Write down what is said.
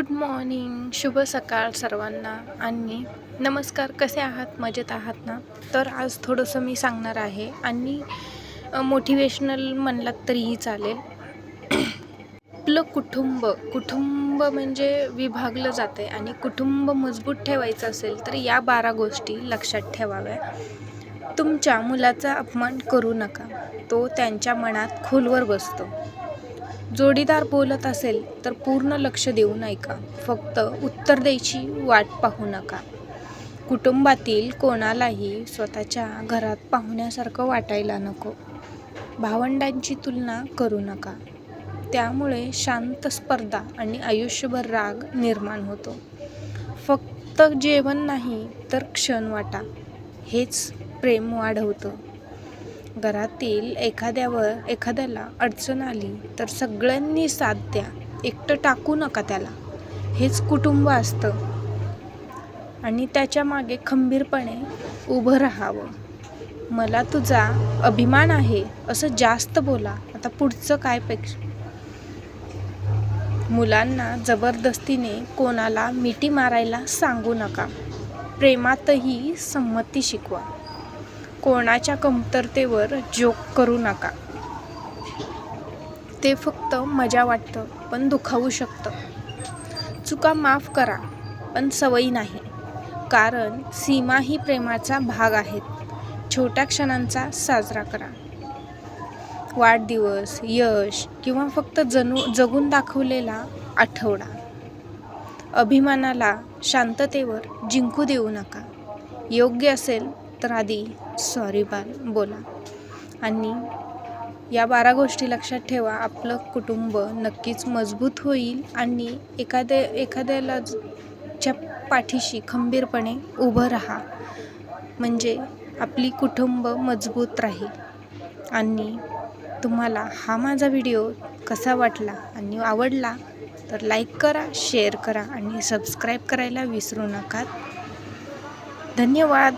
Good morning शुभ सकाळ सर्वांना. आणि नमस्कार. कसे आहात? मजेत आहात ना? तर आज थोडंसं मी सांगणार आहे. आणि मोटिवेशनल म्हणलात तरीही चालेल. आपलं कुटुंब कुटुंब म्हणजे विभागलं जाते आणि कुटुंब मजबूत ठेवायचं असेल तर या बारा गोष्टी लक्षात ठेवाव्या. तुमच्या मुलाचा अपमान करू नका. तो त्यांच्या मनात खोलवर बसतो. जोडीदार बोलत असेल तर पूर्ण लक्ष देऊन ऐका फक्त उत्तर द्यायची वाट पाहू नका. कुटुंबातील कोणालाही स्वतःच्या घरात पाहुण्यासारखं वाटायला नको. भावंडांची तुलना करू नका. त्यामुळे शांत स्पर्धा आणि आयुष्यभर राग निर्माण होतो. फक्त जेवण नाही तर क्षण वाटा. हेच प्रेम वाढवतं. घरातील एखाद्यावर एखाद्याला अडचण आली तर सगळ्यांनी साथ द्या. एकटं टाकू नका त्याला. हेच कुटुंब असतं. आणि त्याच्यामागे खंबीरपणे उभं राहावं. मला तुझा अभिमान आहे असं जास्त बोला. आता पुढचं काय पेक्षा? मुलांना जबरदस्तीने कोणाला मिठी मारायला सांगू नका. प्रेमातही संमती शिकवा. कोणाच्या कमतरतेवर जोक करू नका. ते फक्त मजा वाटतं पण दुखावू शकतं. चुका माफ करा पण सवयी नाही. कारण सीमा ही प्रेमाचा भाग आहेत. छोट्या क्षणांचा साजरा करा. वाढदिवस यश किंवा फक्त जणू जगून दाखवलेला आठवडा. अभिमानाला शांततेवर जिंकू देऊ नका. योग्य असेल तर आधी सॉरी बाल बोला. आणि या बारा गोष्टी लक्षात ठेवा आपलं कुटुंब नक्कीच मजबूत होईल आणि एखाद्या एखाद्याला च्या पाठीशी खंबीरपणे उभं राहा. म्हणजे आपली कुटुंब मजबूत राहील. आणि तुम्हाला हा माझा व्हिडिओ कसा वाटला आणि आवडला तर लाईक करा शेअर करा आणि सबस्क्राईब करायला विसरू नका. धन्यवाद.